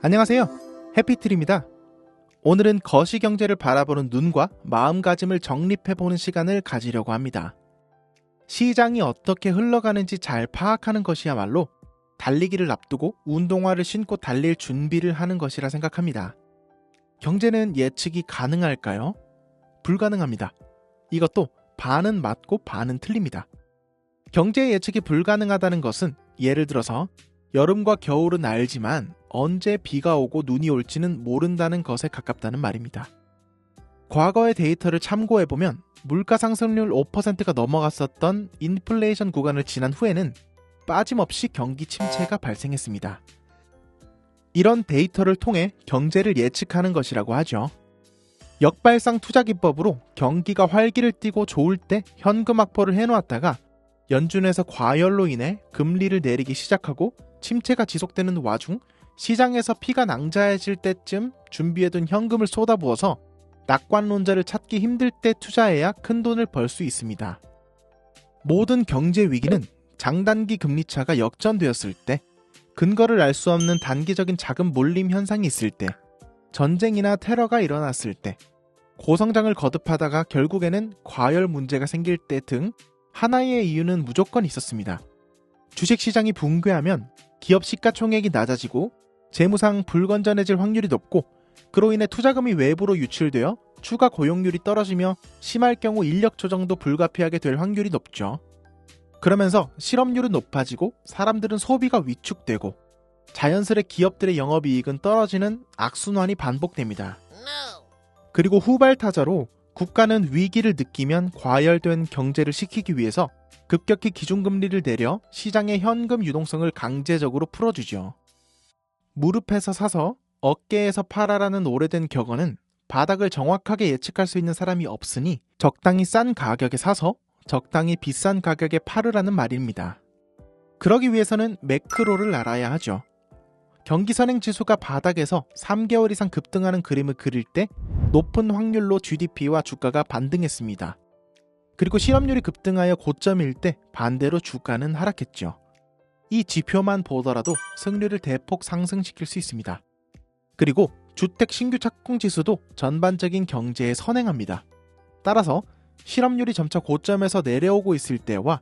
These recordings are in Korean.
안녕하세요. 해피트리입니다. 오늘은 거시 경제를 바라보는 눈과 마음가짐을 정립해보는 시간을 가지려고 합니다. 시장이 어떻게 흘러가는지 잘 파악하는 것이야말로 달리기를 앞두고 운동화를 신고 달릴 준비를 하는 것이라 생각합니다. 경제는 예측이 가능할까요? 불가능합니다. 이것도 반은 맞고 반은 틀립니다. 경제 예측이 불가능하다는 것은 예를 들어서 여름과 겨울은 알지만 언제 비가 오고 눈이 올지는 모른다는 것에 가깝다는 말입니다. 과거의 데이터를 참고해보면 물가 상승률 5%가 넘어갔었던 인플레이션 구간을 지난 후에는 빠짐없이 경기 침체가 발생했습니다. 이런 데이터를 통해 경제를 예측하는 것이라고 하죠. 역발상 투자 기법으로 경기가 활기를 띠고 좋을 때 현금 확보를 해놓았다가 연준에서 과열로 인해 금리를 내리기 시작하고 침체가 지속되는 와중 시장에서 피가 낭자해질 때쯤 준비해둔 현금을 쏟아부어서 낙관론자를 찾기 힘들 때 투자해야 큰 돈을 벌 수 있습니다. 모든 경제 위기는 장단기 금리차가 역전되었을 때, 근거를 알 수 없는 단기적인 자금 몰림 현상이 있을 때, 전쟁이나 테러가 일어났을 때, 고성장을 거듭하다가 결국에는 과열 문제가 생길 때 등 하나의 이유는 무조건 있었습니다. 주식시장이 붕괴하면 기업 시가총액이 낮아지고 재무상 불건전해질 확률이 높고 그로 인해 투자금이 외부로 유출되어 추가 고용률이 떨어지며 심할 경우 인력 조정도 불가피하게 될 확률이 높죠. 그러면서 실업률은 높아지고 사람들은 소비가 위축되고 자연스레 기업들의 영업이익은 떨어지는 악순환이 반복됩니다. 그리고 후발타자로 국가는 위기를 느끼면 과열된 경제를 식히기 위해서 급격히 기준금리를 내려 시장의 현금 유동성을 강제적으로 풀어주죠. 무릎에서 사서 어깨에서 팔아라는 오래된 격언은 바닥을 정확하게 예측할 수 있는 사람이 없으니 적당히 싼 가격에 사서 적당히 비싼 가격에 팔으라는 말입니다. 그러기 위해서는 매크로를 알아야 하죠. 경기 선행 지수가 바닥에서 3개월 이상 급등하는 그림을 그릴 때 높은 확률로 GDP와 주가가 반등했습니다. 그리고 실업률이 급등하여 고점일 때 반대로 주가는 하락했죠. 이 지표만 보더라도 승률을 대폭 상승시킬 수 있습니다. 그리고 주택 신규 착공 지수도 전반적인 경제에 선행합니다. 따라서 실업률이 점차 고점에서 내려오고 있을 때와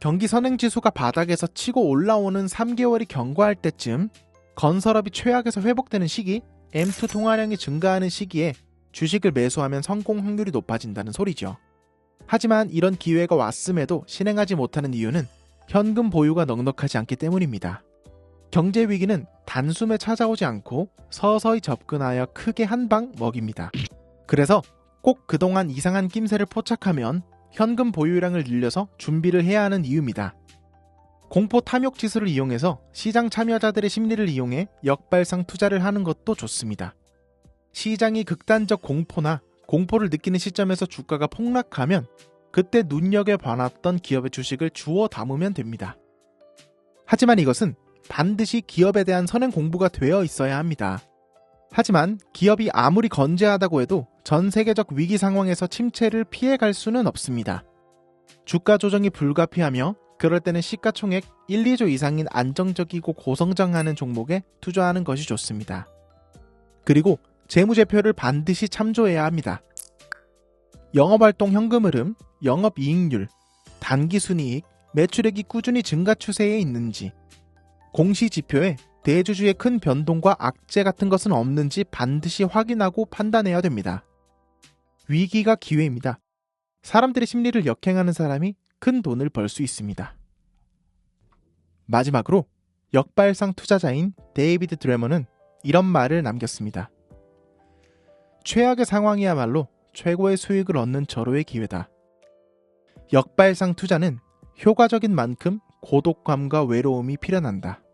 경기 선행 지수가 바닥에서 치고 올라오는 3개월이 경과할 때쯤 건설업이 최악에서 회복되는 시기, M2 통화량이 증가하는 시기에 주식을 매수하면 성공 확률이 높아진다는 소리죠. 하지만 이런 기회가 왔음에도 실행하지 못하는 이유는 현금 보유가 넉넉하지 않기 때문입니다. 경제 위기는 단숨에 찾아오지 않고 서서히 접근하여 크게 한 방 먹입니다. 그래서 꼭 그동안 이상한 낌새를 포착하면 현금 보유량을 늘려서 준비를 해야 하는 이유입니다. 공포 탐욕 지수를 이용해서 시장 참여자들의 심리를 이용해 역발상 투자를 하는 것도 좋습니다. 시장이 극단적 공포나 공포를 느끼는 시점에서 주가가 폭락하면 그때 눈여겨봐놨던 기업의 주식을 주워 담으면 됩니다. 하지만 이것은 반드시 기업에 대한 선행 공부가 되어 있어야 합니다. 하지만 기업이 아무리 건재하다고 해도 전 세계적 위기 상황에서 침체를 피해갈 수는 없습니다. 주가 조정이 불가피하며 그럴 때는 시가총액 1, 2조 이상인 안정적이고 고성장하는 종목에 투자하는 것이 좋습니다. 그리고 재무제표를 반드시 참조해야 합니다. 영업활동 현금 흐름, 영업이익률, 단기순이익, 매출액이 꾸준히 증가 추세에 있는지, 공시지표에 대주주의 큰 변동과 악재 같은 것은 없는지 반드시 확인하고 판단해야 됩니다. 위기가 기회입니다. 사람들의 심리를 역행하는 사람이 큰 돈을 벌 수 있습니다. 마지막으로 역발상 투자자인 데이비드 드레머는 이런 말을 남겼습니다. 최악의 상황이야말로 최고의 수익을 얻는 절호의 기회다. 역발상 투자는 효과적인 만큼 고독감과 외로움이 필요한다.